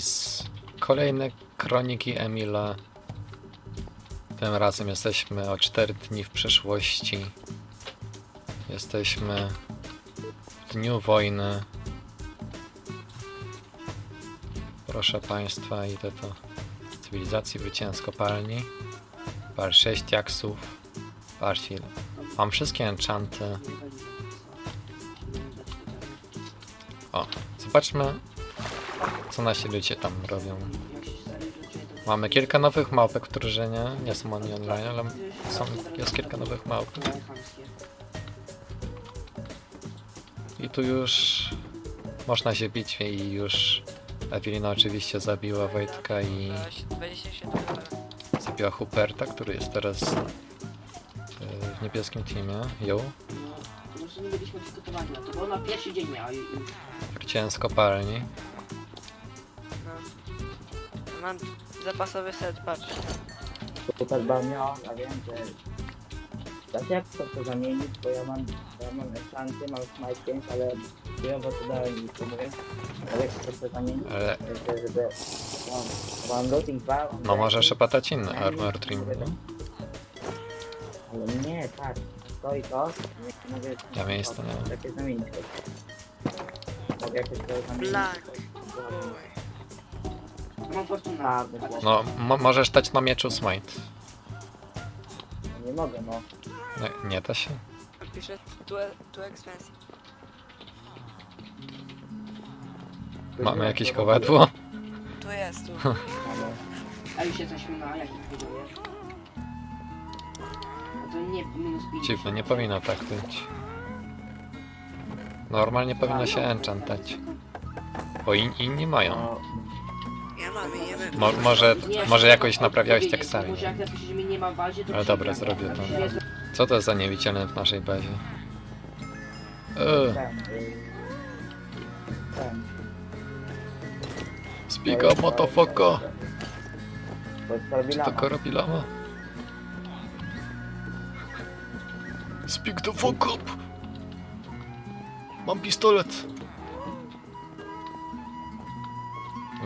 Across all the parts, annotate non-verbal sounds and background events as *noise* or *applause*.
Z kolejne kroniki Emila. Tym razem jesteśmy o 4 dni w przeszłości. Jesteśmy w dniu wojny. Proszę Państwa, idę do cywilizacji, wyciąłem z kopalni. Par 6 jaksów. Patrzcie, ile. mam wszystkie enchanty. O, zobaczmy, co nasi ludzie tam robią. Mamy kilka nowych małpek w drużynie. Nie są oni online, ale są, jest kilka nowych małpek. I tu już można się bić i już Ewelina oczywiście zabiła Wojtka i 27 zabiła Huperta, który jest teraz e, w niebieskim teamie. Ją. Może nie byliśmy Mam zapasowy set, patrz. Super Banio, ja wiem, że... Znaczy jak to, to zamienić, bo ja mam, ja mam enchanty, mam smite 5, ale chujowo to dałem mi, to mówię. Ale jak to, to zamienić, Ale żeby, żeby... No, mam looting 2, no może szepatać inny Armor Dream. No. Ale nie, tak, to i to, nie mówię... Ja miejsca nie mam. Takie zamienić. Mogę jakoś to zamienić. Black. Mam No, mo możesz dać na mieczu smite. Nie mogę, no. Nie, nie da się? Pisze tu, tu expensive. Mamy jakieś kowadło? Tu jest, tu. *laughs* Ale... A już się coś ma, jak ich buduje? To nie, minus 50. Dziwne, nie powinno tak być. Normalnie powinno się enchantać. Bo in, inni mają. No, Mo może, może ja jakoś naprawiałeś to Ale dobra, zrobię to. Co to za niewidzialne w naszej bazie? Eee, ten. Spiga motofoko! To jest Korbilama. To korobilama? Speak the fuck up! Mam pistolet!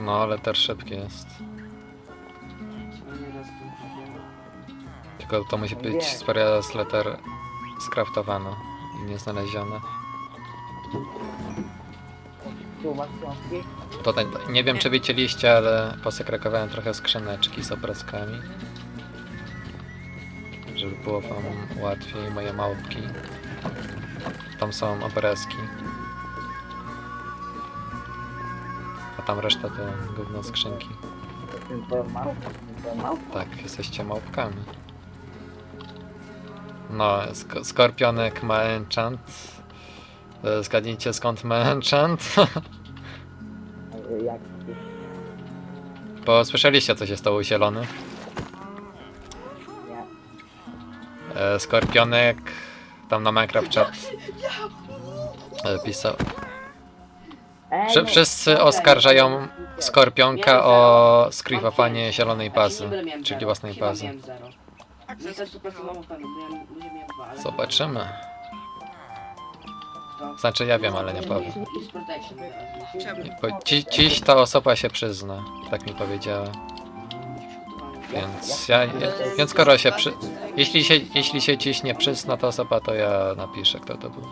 No, ale też szybki jest. Tylko to musi być Sparias Letter skraftowane i nie znalezione. Tu masz książki? Tutaj, nie wiem czy widzieliście, ale posekrekowałem trochę skrzyneczki z obrazkami. Żeby było wam łatwiej, moje małpki. Tam są obrazki. Tam reszta to gówno skrzynki. Tak, jesteście małpkami. No, sk skorpionek ma enchant. E, Zgadnijcie skąd ma enchant. Jak? Bo słyszeliście co się stało u zielonych. Nie. E, Skorpionek tam na Minecraft chat e, pisał. No, Wszyscy oskarżają Skorpionka o skrywowanie zielonej bazy, czyli własnej bazy. Ja ale... Zobaczymy. Znaczy ja wiem, ale nie powiem. Bo dzi dziś ta osoba się przyzna, tak mi powiedziała. Ja- Więc ja, więc skoro się przy... Jeśli się, jeśli się dziś nie przyzna ta osoba, to ja napiszę kto to był.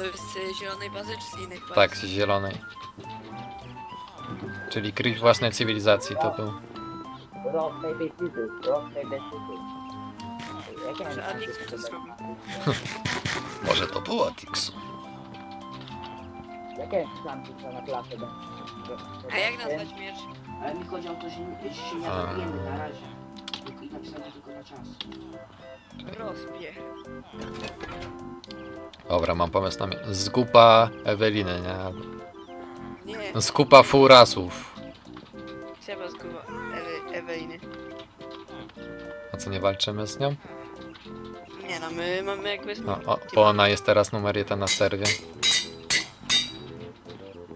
To jest z zielonej bazy czy z innych baz? Tak, z zielonej. Czyli kryć własnej cywilizacji to był. Rock paper scissors, rock paper scissors. Jak ja Że wiem, Adix co to to zrobił. *laughs* Może to było Tixu. Jakie szanki co na klasę będzie? A jak nazwać miecz? Ale mi chodzi o to, że się nie na razie. I napisałem tylko na czas. Rozbie. Dobra, mam pomysł na mnie. Zgupa Eweliny, nie? Nie, Skupa furasów. trzeba zguba Ewy, Eweliny. A co, nie walczymy z nią? Nie no, my mamy jakby... No, o, bo ona jest teraz numer jeden na serwie.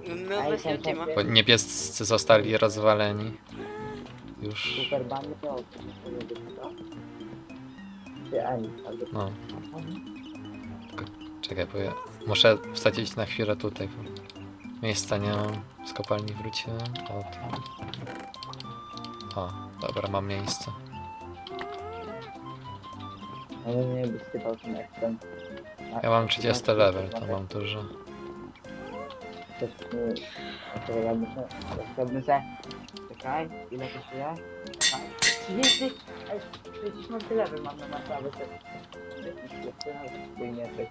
My mamy teama. Bo niebiescy zostali rozwaleni. Już, Super bandy to Czy Ani, albo no. Czekaj, bo ja muszę wsadzić na chwilę tutaj. bo Miejsca nie mam. Z kopalni wróciłem. O, tam. o dobra, mam miejsce. Ale nie by sypał ten ekspert. Ja mam 30 level, to mam dużo. To, to ja muszę, to se... Czekaj, ile kosztuje? Czekaj. 30, ej, 60 level mam na. Twój mieczek.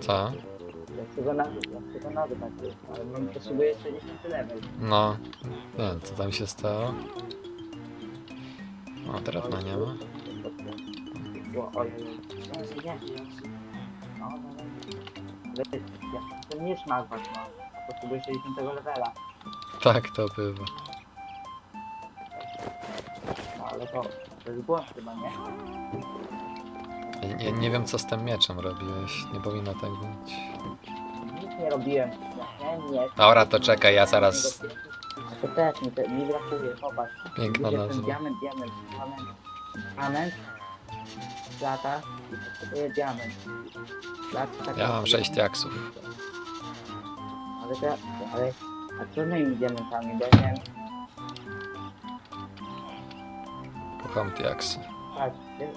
Co? Ja chcę go nabyć, ja chcę go nabyć, tak ale mam, potrzebuję 60 level. No, wiem co tam się stało. O, drewna nie ma. O, ojej. No, nie, no, no, no. Ale ja miecz nazwać, no. Potrzebuję 60 levela. Tak to bywa. No, ale to, to jest błąd chyba, nie? Ja nie, nie wiem co z tym mieczem robiłeś. Nie powinno tak być. Nic nie robiłem. Ja nie, nie. Dobra, to czekaj, ja zaraz... To też mi, te, mi brakuje, popatrz. Piękna Widzisz ten nazwa. diament, diament, diament. Diament. Lata. I potrzebuję diament. Lata, tak Ja mam diament. 6 jaksów. Ale to, ale, a moimi diamentami, bo ja miałem, Kocham te jaksy. tak, ty,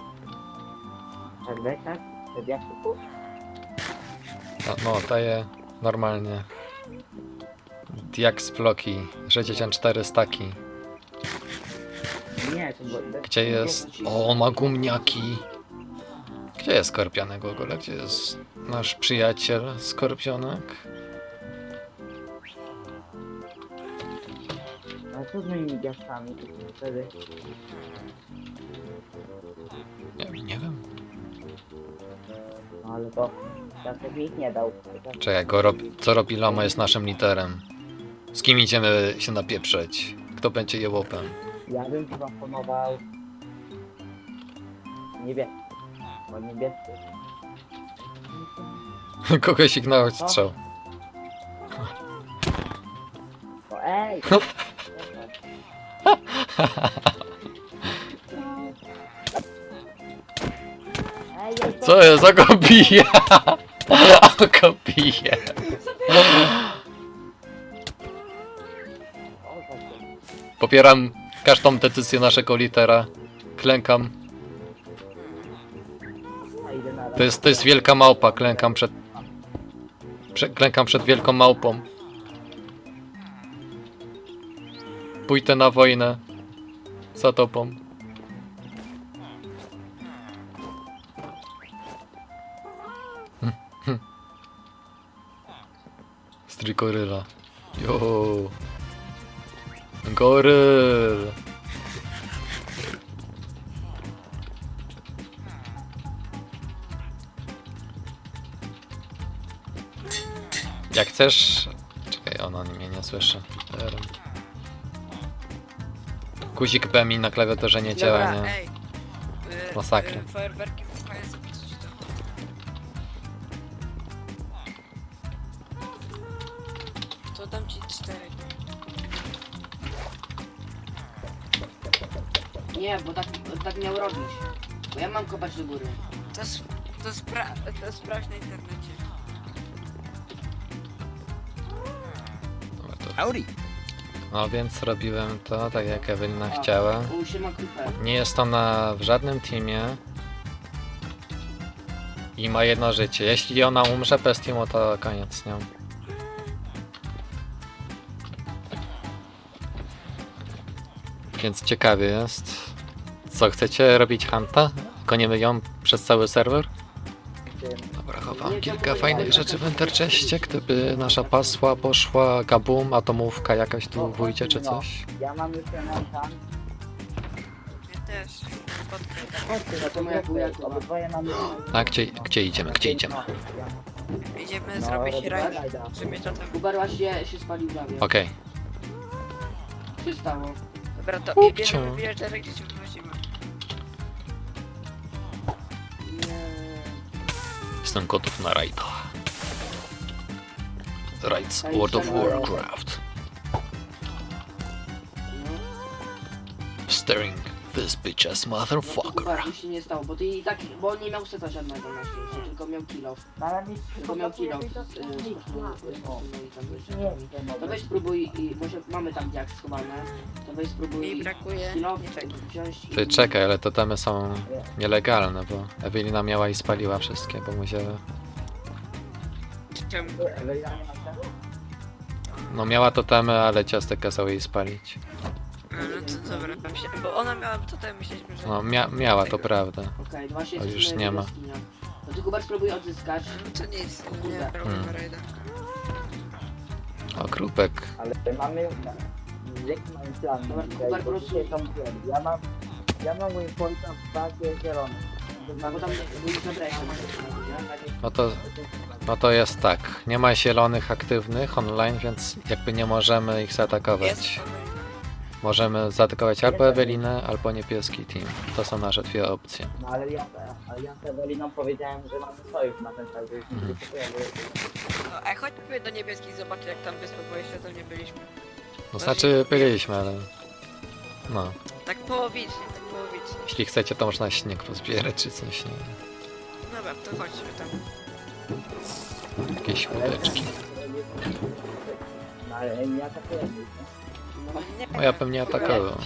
tak, weź tak, diaksów, No, no daję normalnie. Diaks bloki. 64 staki. nie, to bez- Gdzie jest... O, on ma gumniaki. Gdzie jest Skorpionek w ogóle? Gdzie jest nasz przyjaciel Skorpionek? Ale co z moimi diaksami, wtedy, Nie, nie wiem. no ale to, ja sobie ich nie dał. Czekaj, go rob... co robi Lama jest naszym literem. Z kim idziemy się napieprzeć? Kto będzie jełopem? Ja bym proponował niebieski, bo niebieski *laughs* Kogoś ignorować strzał. O ej! *laughs* Ej, ej, Co jest? O *laughs* go bije! O go bije! Tak. Popieram każdą decyzję naszego litera. Klękam. To jest, to jest wielka małpa. Klękam przed... Prze, klękam przed wielką małpą. Pójdę na wojnę. Za tobą. Strój goryla. Jo. Goryl. Jak chcesz... Czekaj, ona mnie nie słyszy. Guzik B mi na klawiaturze nie działa, Dobra, nie? ej. Y, Masakra. y, Fajerwerki to. To dam ci cztery. Nie, bo tak, tak miał robić. Bo ja mam kopać do góry. To, to, spra to sprawdź na internecie. Howdy. No więc robiłem to tak jak Ewelina chciała. Nie jest ona w żadnym teamie. I ma jedno życie. Jeśli ona umrze bez teamu, to koniec z nią. Więc ciekawie jest. Co, chcecie robić hunta? Koniemy ją przez cały serwer? Dobra, kilka fajnych rzeczy w Enterchestie, gdyby nasza pasła poszła gabum, atomówka jakaś tu w wójcie czy coś. Ja mam już ten tam. Ja też. Chodźcie, no to wuja obydwoje mamy... A gdzie, gdzie idziemy, gdzie idziemy? Idziemy no, zrobić robimy raj, rajda. żeby to tam... Ubarła się, się spalił. Okej. Co się stało? Dobra, to Kupcio. i bierzemy villagerę, gdzie Jestem gotów na rajda. Raids World of Warcraft. Staring this bitch ass No, motherfucker. Nic się nie stało, bo ty i tak, bo on nie miał seta żadnego na szczęście, tylko miał kill Ale mi Tylko miał kill off. to To weź spróbuj i może mamy tam jak schowane. To weź Mi spróbuj brakuje. kill off niczego. wziąć i... Ty czekaj, ale te temy są nielegalne, bo Ewelina miała i spaliła wszystkie, bo musiała... Czemu? No miała to temy, ale ciastek kazał jej spalić. A, no to dobra, myślałem, bo ona miała tutaj, myśleliśmy, że... No mia miała, to prawda. Okej, właśnie A już jesteśmy nie ma. No ty Kuba spróbuj odzyskać. No to nic, nie robię Hmm. rajda. O, krupek. Ale mamy... Jaki mamy plan? Dobra, Bo dzisiaj plan. Ja mam... Ja mam mój pointa w bazie zielonej. No bo tam. No to, no to jest tak. Nie ma zielonych aktywnych online, więc jakby nie możemy ich Jest. zaatakować. Możemy zaatakować albo Ewelinę, albo niebieski team. To są nasze dwie opcje. No ale ja, ale ja z Eweliną powiedziałem, że mamy sojusz na ten cel, więc Mhm. nie kupujemy. No, a chodźmy do niebieskich, zobaczyć jak tam wyspę, bo jeszcze tam nie byliśmy. No znaczy byliśmy, ale... No. Tak połowicznie, tak połowicznie. Jeśli chcecie, to można śnieg pozbierać czy coś, nie? Dobra, to chodźmy tam. Jakieś łódeczki. No ale nie atakujemy ich, No, Nie, No ja pewnie atakują,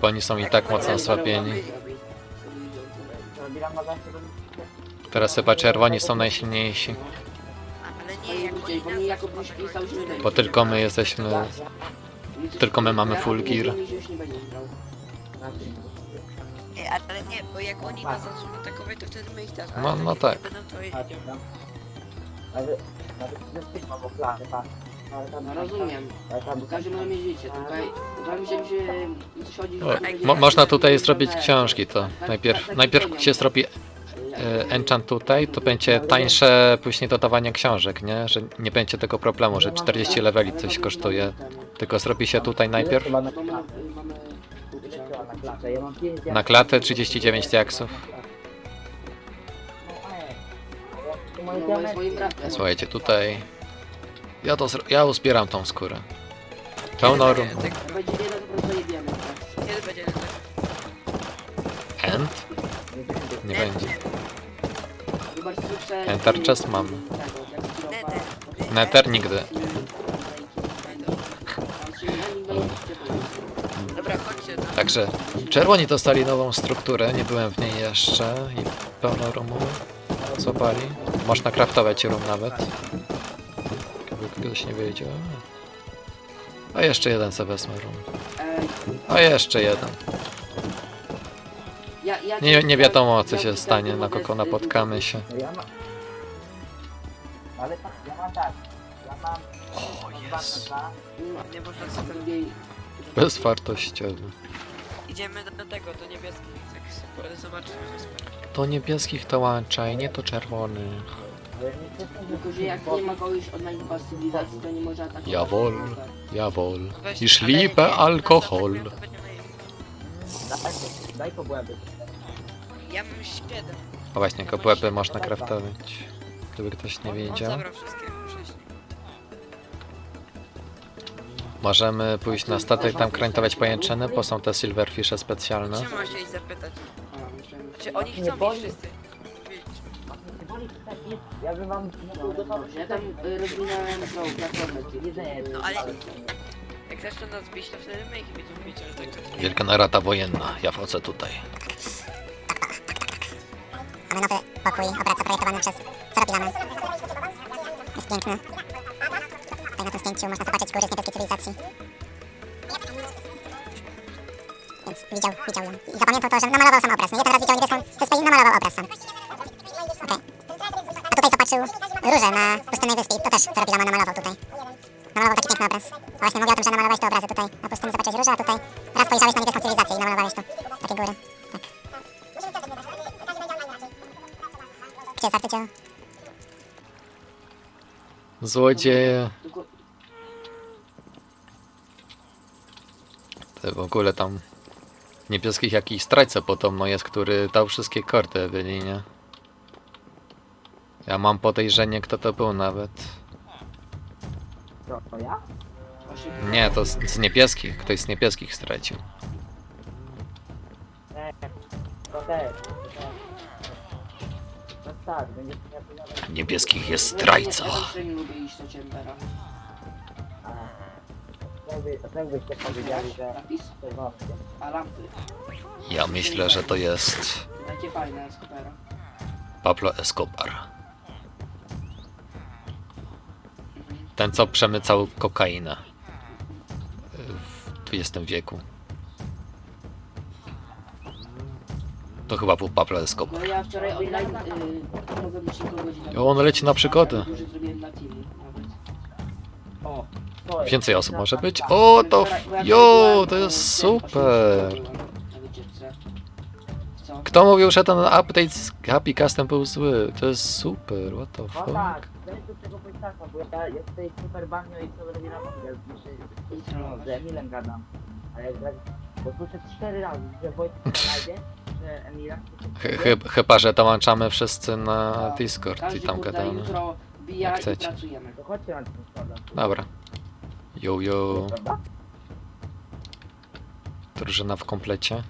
bo oni są i tak mocno osłabieni. Teraz chyba czerwoni są najsilniejsi, ale No nie, jak bo oni nas tylko my jesteśmy... Tylko my mamy full gear. Ej, ale nie, bo jak oni nas zaczną atakować, to wtedy my ich też. No- no tak. Będą to no. Nawet, plany, patrz. No rozumiem. Każdy mieć życie, tutaj... Coś chodzi... Mo można tutaj zrobić książki, to najpierw, najpierw się zrobi e, enchant tutaj, to będzie tańsze później dodawanie książek, nie? Że nie będzie tego problemu, że 40 leveli coś kosztuje, tylko zrobi się tutaj najpierw Chyba na mamy... klatę. mamy... Ile trzeba na klatę? Ja mam pięć na diaksów. klatę 39 diaksów. No, moje. Słuchajcie, tutaj ja to zro- ja uzbieram tą skórę. Pełno rum. Tak, Będzie jeden, to po prostu jebiemy, tak? kiedy będzie tak? End? Nie będzie. Słyszę... Enter chest mam. Skilofa. Nether. Nether nigdy. Dobra, chodźcie tam. Także czerwoni dostali nową strukturę, nie byłem w niej jeszcze i pełno rumu złapali. Można craftować rum nawet. Ktoś nie wiedział. A jeszcze jeden sobie wezmę rum. Ej, A jeszcze jeden. ja, ja Nie, nie wiadomo co się stanie, na kogo napotkamy się. No ja mam... Ale tak, ja mam tak. Ja mam... O, jest. Nie można sobie... Bezwartościowy. Idziemy do, tego, do niebieskich, sobie zobaczymy. To niebieskich to łączaj, nie to czerwonych. Nie Tylko, że jak nie ma kogoś od najpierw cywilizacji, to nie może atakować. Jawol. Jawol. Weź- Iż ale liebe nie, alkohol. to. Daj, daj po błędy. Ja mam 7. A właśnie, kobłęby można craftować. Gdyby ktoś nie On wiedział. zabrał wszystkie wcześniej. Możemy pójść na statek, tam krańtować pajęczyny, bo są te silverfishe specjalne. Mam się ich zapytać? Czy oni Nie chcą boli. ich wszyscy? Ja bym wam... Ja tam y, rozwinąłem tą platformę. ty. Jedzenie. No ale jak zaczną nas bić, to wtedy my ich będziemy bić, ale tak to Wielka narata wojenna, ja wchodzę tutaj. Mamy nowy pokój, operacja projektowany przez Soropilana. Jest piękny. Tutaj na tym zdjęciu można zobaczyć góry z niebieskiej cywilizacji. Więc widział, widział ją. I zapamiętał to, że namalował sam obraz. Nie jeden raz widział niebieską wyspę i namalował obraz sam. Zobaczył róże na pustynnej wyspie. To też Soropilana namalował tutaj. Namalował taki piękny obraz. A właśnie mówię o tym, że namalowałeś te obrazy tutaj. Na pustyni zobaczyłeś róże, a tutaj raz spojrzałeś na niebieską cywilizację i namalowałeś to. Takie góry. Tak. Gdzie jest artyciel? Złodzieje. Te w ogóle tam niebieskich jakiś zdrajca podobno jest, który dał wszystkie kordy Ewelinie. Ja mam podejrzenie, kto to był nawet. To, to ja? Nie, to z, z niebieskich. Ktoś z niebieskich stracił. To też. to tak. Niebieskich jest zdrajca. To Ja myślę, że to jest Takie fajne. Pablo Escobar. Ten, co przemycał kokainę w XX wieku. To chyba był Pablo Escobar. No ja wczoraj online y, godzinę. O, on leci na przygodę. Dużo zrobiłem na teamie nawet. O, to jest. Więcej osób może być? O, to... f- Jo, to jest super! Kto mówił, że ten update z Happy Custom był zły? To jest super, what the No fuck? tak, do tego bo ja, ja tutaj super banio i co robię na ja no, z Emilem gadam. Ale jak bo słyszę cztery razy, że Wojtek na *laughs* live, że Emila... Chy- chy- Chyba, że dołączamy wszyscy na Discord i tam gadamy. jutro bija Jak i chcecie. pracujemy. To chodźcie na ten składam. Dobra. Yo, yo. Prawda? Drużyna w komplecie.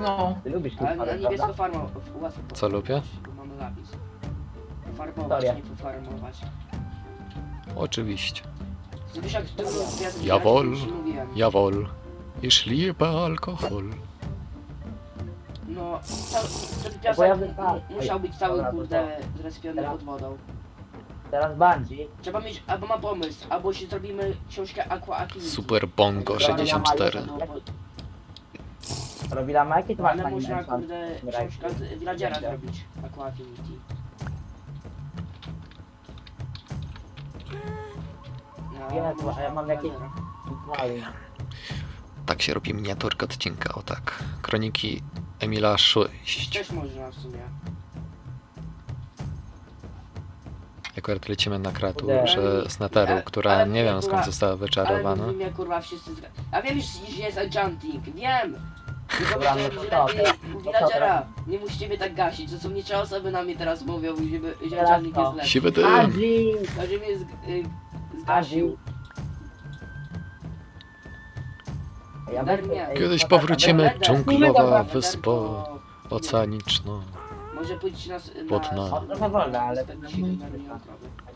No, Ty lubisz Ale na składam, niebiesko prawda? farmo łatwo Co lubię? Bo mamy zapis. Farbować, nie pofarmować. Oczywiście. Zbyś jak dużo gwiazd Jawol. już mówiłem. Jawol. Ich liebe Alkohol. No, cały, ten Bo piasek ja bym mu- musiał być cały Dobra, to kurde zrespiony Teraz- pod wodą. Teraz Bungie. Trzeba mieć, albo mam pomysł, albo się zrobimy książkę Aqua Affinity. Super Bongo Która 64. Robi lama, jakie to masz Ale pani można Nelson? kurde książkę z Villagera zrobić. Aqua Affinity. No, a można ja mam jakieś- Villagera. Mały. Tak się robi miniaturka odcinka, o tak. Kroniki Emila 6. Też można w sumie. Akurat lecimy na kreaturze z Netheru, która nie wiem skąd została Ale wyczarowana. kurwa wszyscy zga... A wiem już, że jest enchanting, wiem! Dobra, no to teraz- Villagera. Nie musicie mnie tak gasić, to są nie trzy osoby na mnie teraz mówią, że, że Teraz enchanting to. jest lepszy. Siwy! Każdy mnie z, y, zgasił. Ja Kiedyś powrócimy, dżunglowa wyspa oceaniczna. Może pójść na... na Pod na- O, trochę wolne, ale- się na.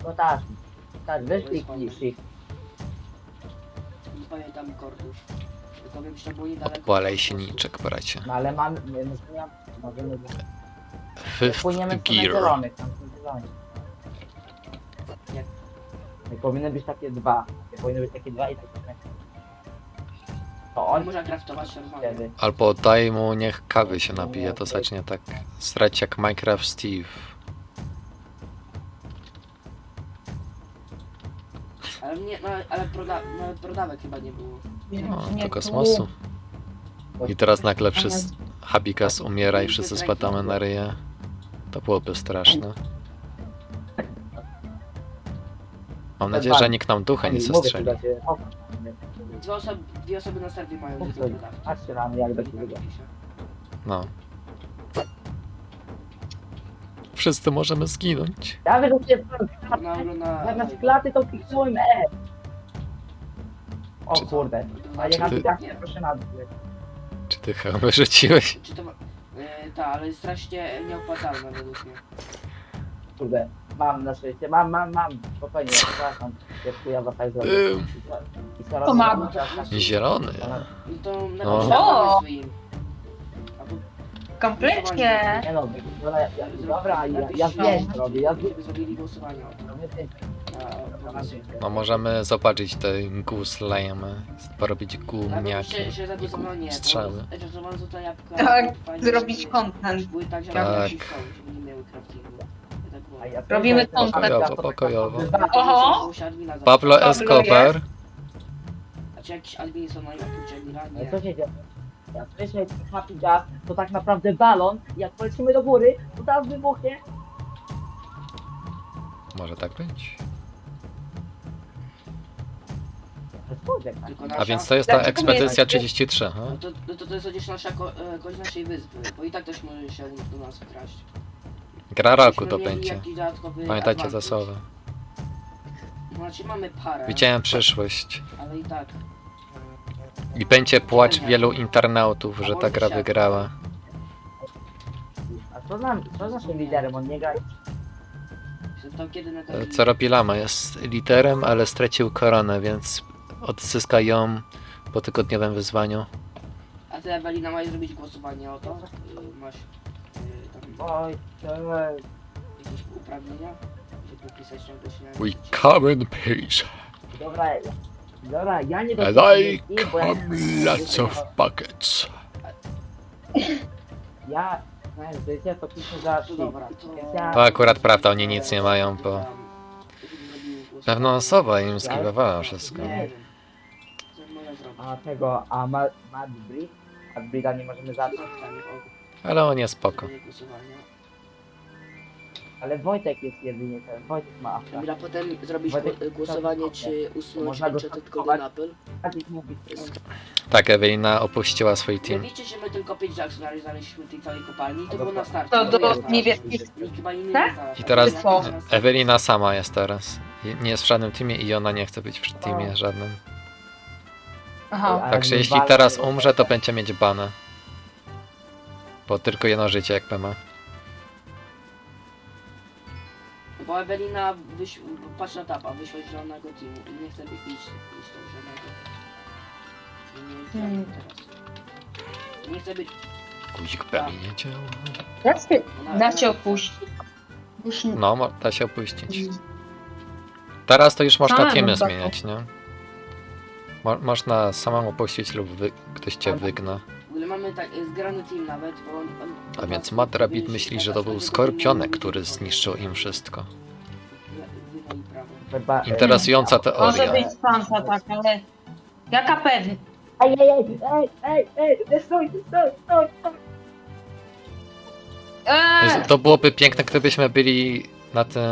No tak, tak, wyszli kliszy. Nie pamiętam kordów. To było niedaleko. Odpalaj silniczek, bracie. No ale mam, nie, no, ja- możemy... Fifth Płyniemy w stronę Gear. zielonych, tam są zieloni. Nie powinny być takie dwa. Nie powinny być takie dwa i takie trzy. To On on może craftować normalnie. wtedy. Albo daj mu, niech kawy się napije, to zacznie tak srać jak Minecraft Steve. Ale nie, no, ale proda, nawet prodawek chyba nie było. No, nie do tu. kosmosu. I teraz nagle wszyscy... Habikas umiera i wszyscy spadamy na ryje. To byłoby straszne. Mam nadzieję, że nikt nam ducha nie zestrzeli. Dwie osoby, dwie osoby na serwie mają coś. prodawki. Patrzcie na mnie, jak Tak pisze. No. Wszyscy możemy zginąć. Ja wyrzuciłem Ona ogląda... zamiast klaty to E. O Czy- kurde. A Czy nie ty- tak, proszę na dół. Czy ty hełmy rzuciłeś? Czy to ma... E, ta, ale jest strasznie nieopłacalne według mnie. Kurde. Mam na szczęście, mam, mam, mam. Spokojnie, przepraszam. Jest chujowa tak zrobię. Ym. I mam. Zielony. No to na No. O! swoim. Albo kompletnie. Nie no, dobra, ja, ja, dobra, ja, ja wiem, co robię, ja Żeby zrobili głosowanie o tym. robię. No możemy zobaczyć te guslejemy, porobić Albo gumniaki zagłosowanie. strzały. Jabłka. Tak, zrobić content. Tak, Tak. tak. Robimy że- Pokojowo, pokojowo. Oho. Pablo Escobar. Jakiś admin są na? Ale co się dzieje? Ja słyszę Happy Gas, to tak naprawdę balon, jak polecimy do góry, to teraz wybuchnie. Może tak być. To jest człowiek, tak? Tylko A więc to jest ta Dlaczego nie ekspedycja macie? 33, ha? No to, no to to jest chociaż nasza ko, e, kość naszej wyspy, bo i tak ktoś może się do nas wkraść. Gra roku to mieli będzie. jakiś dodatkowy Pamiętajcie advantage. zasoby. Znaczy mamy parę, Widziałem przyszłość. ale i tak. I będzie płacz wielu internautów, że ta gra wygrała. A co z, co naszym liderem? On nie gra... To kiedy na to... E, Ceropilama jest liderem, ale stracił koronę, więc odzyska ją po tygodniowym wyzwaniu. A ty Ewelina masz zrobić głosowanie o to? Y, Masz y, tam Oj, to... jakieś uprawnienia? Żeby czegoś na... We come in peace, Dobra, dobra, ja nie and I bo ja... come lots of buckets. Ja... Znaczy, to jest ja to piszę za... To dobra, to... Więc ja... To akurat prawda, oni nic nie mają, bo Tam, żeby zrobił głosowanie. pewna osoba im skibowała wszystko. Nie wiem. A tego, a ma, Madbrid? Madbrida nie możemy zacząć? Pytanie o Ale on jest spoko. głosowania. Ale Wojtek jest jedynie ten, Wojtek ma afra. Dobra, potem zrobić Wojtek, gło- głosowanie, czy usunąć Można go stosować. Golden Apple. Mówi, Tak, Ewelina opuściła swój Nie team. wiecie, że my tylko 5 Jacksonów znaleźliśmy w tej całej kopalni? To No było na starcie. To do niebieskich-. Nikt chyba inny Tak? nie znalazł. I teraz? Ewelina sama jest teraz. Nie jest w żadnym teamie i ona nie chce być w teamie żadnym. Aha. Także jeśli teraz umrze, to będzie mieć banę. Bo tylko jedno życie jak ma. Bo Ewelina, wyś... patrz na tapa, wyszła z zielonego teamu i nie chce być iść, iść do zielonego. I nie Hmm. hmm. teraz. Nie chce być... Guzik pewnie nie działa. Da się, ona- da się opuścić. Już nie. No, mo- da się opuścić. Teraz to już można Samemu teamy tak. zmieniać, nie? Mo można samemu opuścić lub ktoś cię wygna. W ogóle mamy tak zgrany team nawet, bo on... on A więc Matt Rabbit myśli, że to był Skorpionek, który zniszczył im wszystko. Wyno i prawo. Chyba, e, Interesująca Może teoria. być szansa tak, ale jaka pewnie? Ej, ej, ej, ej, ej, ej, stój, stój, stój, stój. Eee, To byłoby piękne, gdybyśmy byli na tym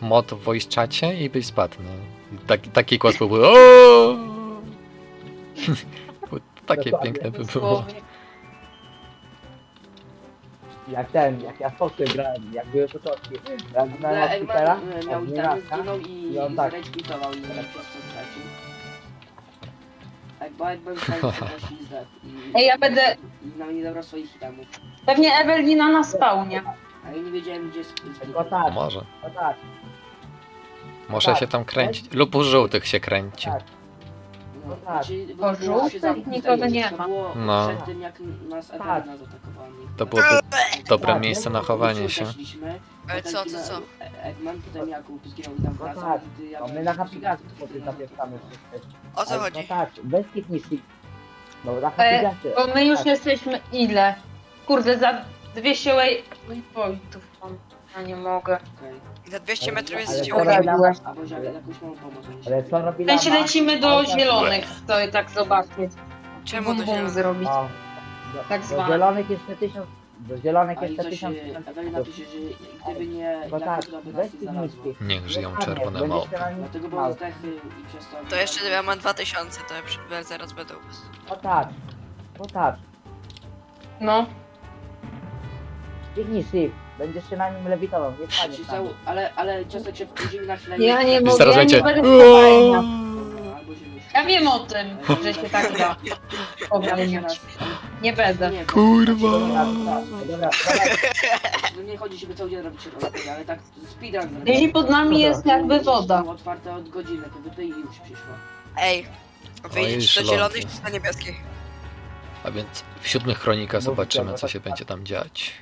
mod voice czacie i byś spadł, no. I Taki, taki głos byłby! Takie Dokładnie. piękne by było. Jak ten, jak ja w Polsce grałem, jak były początki. Jak Ale znałem Petera, Eggman e, miał Miraka, zginął i i on tak. zrekwitował i przez to stracił. Jak bo Eggman stał się i... Ej, ja będę- I nam nie zabrał swoich itemów. Pewnie Ewelina na spawnie. A ja nie wiedziałem gdzie jest... Tylko tak, Może. no tak, Może się tam kręcić. Lub u żółtych się kręci. tak. No, tak. znaczy, Bo było się żółtych zamknąć, nikogo nie to ma. było No. przed tym jak nas Ewelina zaatakowała. To byłoby dobre Tak, miejsce na chowanie się. Ale co, co, co? E- Eggman, potem Jakub zginął i tam No wracał. tak, i ty, No jak- my na Happy chłopie zapieprzamy wszyscy. O co Ale chodzi? No tak, bez kipniczki. No na Happy E, Gasy. Bo my już Tak. jesteśmy ile? Kurde, za 200 way... Ja nie mogę. Okej. Za 200 metrów Ale jest co zioło. Dobra. robi A może jak- jakąś małą pomoc. Ale co robi W sensie lama? lecimy do Ale tak- zielonych, to tak zobaczyć. Czemu Bum do bum zielonych? zrobić. O, do, Tak do zwane. zielonych jeszcze tysiąc, do zielonych i jeszcze coś, tysiąc. Ewelina pisze, że gdyby nie Bo tak, Jakub, to by nas nie znalazło. kipniczki. Niech żyją Dokładnie, czerwone małpy. się na nim Dlatego było mał. zdechy i przez to... To jeszcze ja mam 2000, to ja przy- zaraz będę u was. O tak, o tak. No. Shift, będziesz się na nim lewitował, nie spadniesz tam. Ale, ale ciastek się wchodzimy na chwilę Ja nie mogę, ja nie będzie. będę spokojna. Albo się już... Ja wiem o tym, że się tak da. Ogarniać. Nie będę. Nie, Kurwa. Dobra, dobra, No nie chodzi, żeby cały dzień robić ale tak speedrun. Jeśli pod nami jest jakby woda. Otwarte od godziny, to wypij i już przyszło. Ej, Oj, wyjdź do zielonych czy do niebieskich? A więc w siódmych chronikach zobaczymy, co się będzie tam dziać.